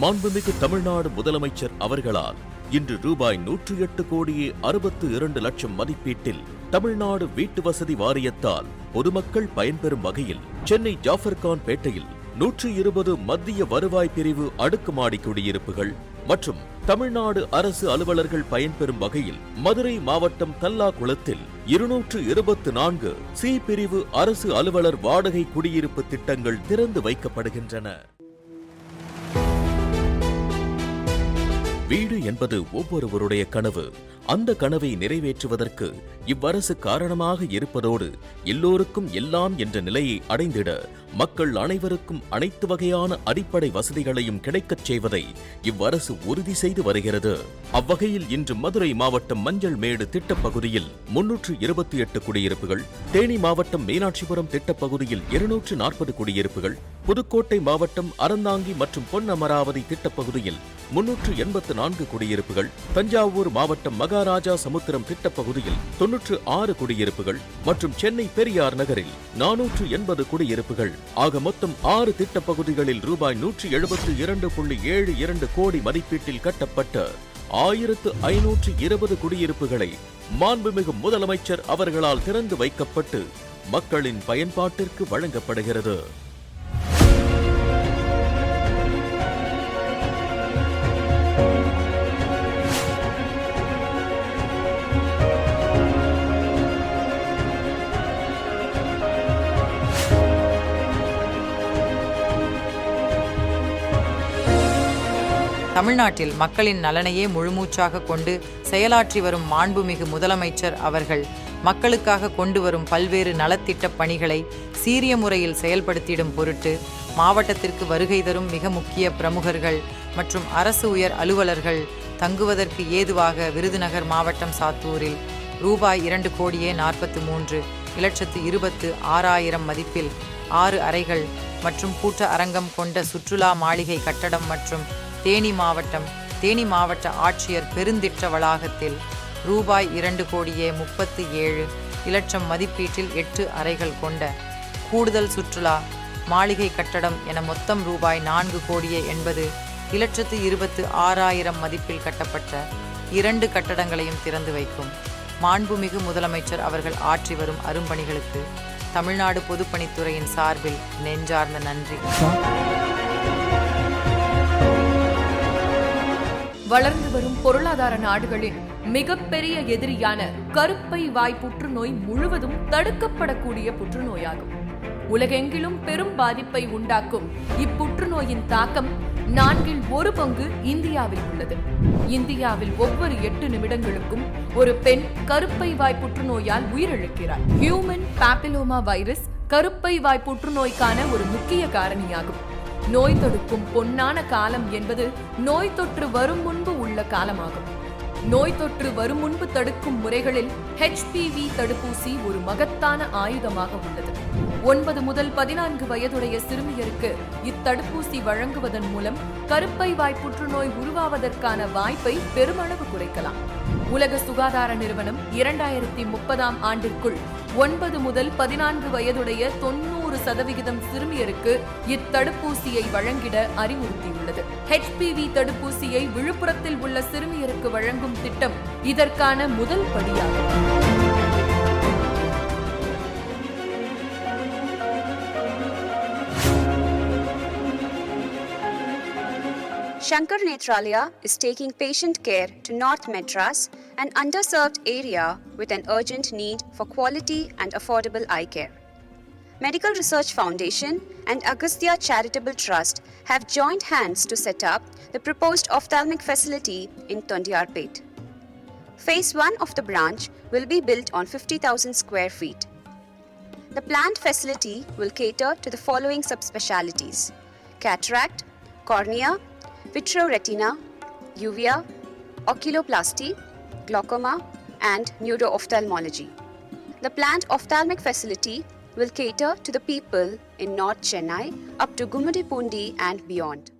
மாண்புமிகு தமிழ்நாடு முதலமைச்சர் அவர்களால் இன்று ரூபாய் நூற்றி எட்டு கோடியே அறுபத்து இரண்டு லட்சம் மதிப்பீட்டில் தமிழ்நாடு வீட்டு வசதி வாரியத்தால் பொதுமக்கள் பயன்பெறும் வகையில் சென்னை ஜாஃபர்கான் பேட்டையில் நூற்றி இருபது மத்திய வருவாய் பிரிவு அடுக்குமாடி குடியிருப்புகள் மற்றும் தமிழ்நாடு அரசு அலுவலர்கள் பயன்பெறும் வகையில் மதுரை மாவட்டம் தல்லாகுளத்தில் இருநூற்று இருபத்து நான்கு சி பிரிவு அரசு அலுவலர் வாடகை குடியிருப்பு திட்டங்கள் திறந்து வைக்கப்படுகின்றன. வீடு என்பது ஒவ்வொருவருடைய கனவு. அந்த கனவை நிறைவேற்றுவதற்கு இவ்வரசு காரணமாக இருப்பதோடு எல்லோருக்கும் எல்லாம் என்ற நிலையை அடைந்திட மக்கள் அனைவருக்கும் அனைத்து வகையான அடிப்படை வசதிகளையும் கிடைக்கச் செய்வதை இவ்வரசு உறுதி செய்து வருகிறது. அவ்வகையில் இன்று மதுரை மாவட்டம் மஞ்சள் மேடு திட்டப்பகுதியில் முன்னூற்று இருபத்தி எட்டு குடியிருப்புகள் தேனி மாவட்டம் மீனாட்சிபுரம் திட்டப்பகுதியில் இருநூற்று நாற்பது குடியிருப்புகள் புதுக்கோட்டை மாவட்டம் அறந்தாங்கி மற்றும் பொன்னமராவதி திட்டப்பகுதியில் முன்னூற்று எண்பத்து நான்கு குடியிருப்புகள் தஞ்சாவூர் மாவட்டம் மகாராஜா சமுத்திரம் திட்டப்பகுதியில் தொன்னூற்று ஆறு குடியிருப்புகள் மற்றும் சென்னை பெரியார் நகரில் நானூற்று எண்பது குடியிருப்புகள். ஆக மொத்தம் ஆறு திட்டப்பகுதிகளில் ரூபாய் நூற்றி எழுபத்து இரண்டு புள்ளி ஏழு இரண்டு கோடி மதிப்பீட்டில் கட்டப்பட்ட ஆயிரத்து ஐநூற்று இருபது குடியிருப்புகளை மாண்புமிகு முதலமைச்சர் அவர்களால் திறந்து வைக்கப்பட்டு மக்களின் பயன்பாட்டிற்கு வழங்கப்படுகிறது. தமிழ்நாட்டில் மக்களின் நலனையே முழுமூச்சாக கொண்டு செயலாற்றி வரும் மாண்புமிகு முதலமைச்சர் அவர்கள். மக்களுக்காக கொண்டு வரும் பல்வேறு நலத்திட்ட பணிகளை சீரிய முறையில் செயல்படுத்திடும் பொருட்டு மாவட்டத்திற்கு வருகை தரும் மிக முக்கிய பிரமுகர்கள் மற்றும் அரசு உயர் அலுவலர்கள் தங்குவதற்கு ஏதுவாக விருதுநகர் மாவட்டம் சாத்தூரில் ரூபாய் இரண்டு கோடியே நாற்பத்து மூன்று இலட்சத்து இருபத்து ஆறாயிரம் மதிப்பில் ஆறு அறைகள் மற்றும் கூட்ட அரங்கம் கொண்ட சுற்றுலா மாளிகை கட்டடம் மற்றும் தேனி மாவட்டம் தேனி மாவட்ட ஆட்சியர் பெருந்திட்ட வளாகத்தில் ரூபாய் இரண்டு கோடியே முப்பத்து ஏழு இலட்சம் மதிப்பீட்டில் எட்டு அறைகள் கொண்ட கூடுதல் சுற்றுலா மாளிகை கட்டடம் என மொத்தம் ரூபாய் நான்கு கோடியே எண்பது இலட்சத்து இருபத்து ஆறாயிரம் மதிப்பில் கட்டப்பட்ட இரண்டு கட்டடங்களையும் திறந்து வைக்கும். மாண்புமிகு முதலமைச்சர் அவர்கள் ஆற்றி வரும் அரும்பணிகளுக்கு தமிழ்நாடு பொதுப்பணித்துறையின் சார்பில் நெஞ்சார்ந்த நன்றி. வளர்ந்து வரும் பொருளாதார நாடுகளின் மிகப்பெரிய எதிரியான கருப்பை வாய் புற்றுநோய் முழுவதும் தடுக்கப்படக்கூடிய புற்றுநோயாகும். உலகெங்கிலும் பெரும் பாதிப்பை உண்டாக்கும் இப்புற்றுநோயின் தாக்கம் நான்கில் ஒரு பங்கு இந்தியாவில் உள்ளது. இந்தியாவில் ஒவ்வொரு எட்டு நிமிடங்களுக்கும் ஒரு பெண் கருப்பை வாய் புற்றுநோயால் உயிரிழக்கிறார். ஹியூமன் பாப்பிலோமா வைரஸ் கருப்பை வாய் புற்றுநோய்க்கான ஒரு முக்கிய காரணியாகும். நோய் தடுக்கும் பொன்னான காலம் என்பது நோய் தொற்று வரும் முன்பு உள்ள காலமாகும். நோய் தொற்று வரும் முன்பு தடுக்கும் முறைகளில் ஹெச்பிவி தடுப்பூசி ஒரு மகத்தான ஆயுதமாக உள்ளது. ஒன்பது முதல் பதினான்கு வயதுடைய சிறுமியருக்கு இத்தடுப்பூசி வழங்குவதன் மூலம் கருப்பை வாய் புற்றுநோய் உருவாவதற்கான வாய்ப்பை பெருமளவு குறைக்கலாம். உலக சுகாதார நிறுவனம் இரண்டாயிரத்தி முப்பதாம் ஆண்டிற்குள் ஒன்பது முதல் பதினான்கு வயதுடைய தொண்ணூறு சதவிகிதம் சிறுமியருக்கு இத்தடுப்பூசியை வழங்கிட அறிவுறுத்தியுள்ளது. ஹெச்பிவி தடுப்பூசியை விழுப்புரத்தில் உள்ள சிறுமியருக்கு வழங்கும் திட்டம் இதற்கான முதல் படியாகும். Shankar Netralaya is taking patient care to North Madras, an underserved area with an urgent need for quality and affordable eye care. Medical Research Foundation and Agastya Charitable Trust have joined hands to set up the proposed ophthalmic facility in Tondiarpet. Phase 1 of the branch will be built on 50,000 square feet. The planned facility will cater to the following subspecialties cataract, cornea, vitreoretina, uvea, oculoplasty, glaucoma, and neuro-ophthalmology. The planned ophthalmic facility will cater to the people in North Chennai up to Gumudipundi and beyond.